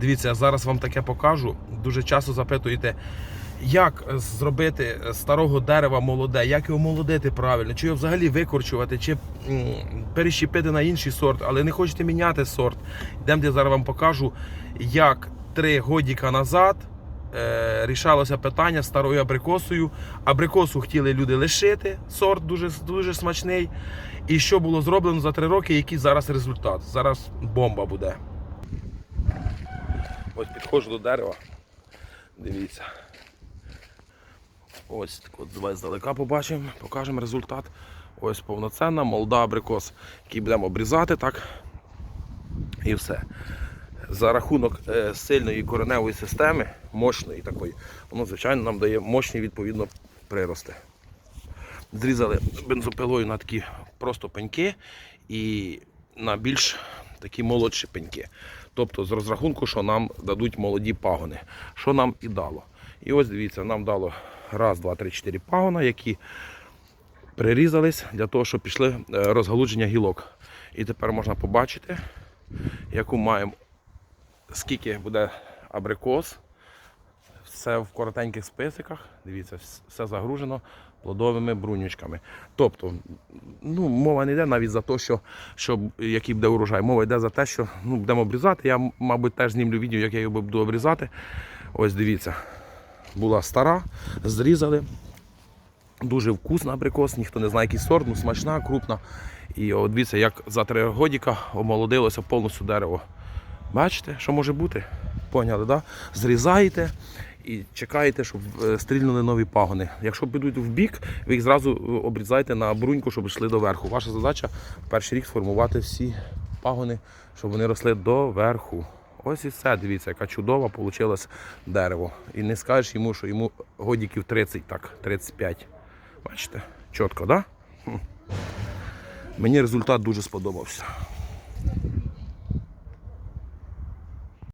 Дивіться, я зараз вам таке покажу. Дуже часто запитуєте, як зробити старого дерева молоде, як його молодити правильно, чи його взагалі викорчувати, чи перещепити на інший сорт, але не хочете міняти сорт. Йдемо, я зараз вам покажу, як три годіка назад е, рішалося питання старою абрикосою. Абрикосу хотіли люди лишити, сорт дуже, дуже смачний. І що було зроблено за три роки, який зараз результат? Зараз бомба буде. Ось підходжу до дерева. Дивіться. Ось так от давай здалека побачимо, покажемо результат. Ось повноцінна молода абрикос, який будемо обрізати так. І все. За рахунок е, сильної кореневої системи, мощної такої, воно, звичайно, нам дає мощні відповідно прирости. Зрізали бензопилою на такі просто пеньки і на більш такі молодші пеньки. Тобто з розрахунку, що нам дадуть молоді пагони. Що нам і дало. І ось дивіться, нам дало раз, два, три, чотири пагона, які прирізались для того, щоб пішли е, розгалудження гілок. І тепер можна побачити, яку маємо, скільки буде абрикос. Все в коротеньких списиках. Дивіться, все загружено плодовими брунючками. Тобто, ну, мова не йде навіть за те, що, що який буде урожай. Мова йде за те, що ну, будемо обрізати. Я, мабуть, теж знімлю відео, як я його буду обрізати. Ось дивіться. Була стара, зрізали. Дуже вкусна абрикос, ніхто не знає, який сорт, ну смачна, крупна. І от дивіться, як за три годіка омолодилося повністю дерево. Бачите, що може бути? Поняли, да? Зрізаєте і чекаєте, щоб е, стрільнули нові пагони. Якщо підуть в бік, ви їх зразу е, обрізаєте на бруньку, щоб йшли до верху. Ваша задача перший рік сформувати всі пагони, щоб вони росли до верху. Ось і все, дивіться, яка чудова вийшло дерево. І не скажеш йому, що йому годіків 30, так, 35. Бачите? Чітко, так? Да? Мені результат дуже сподобався.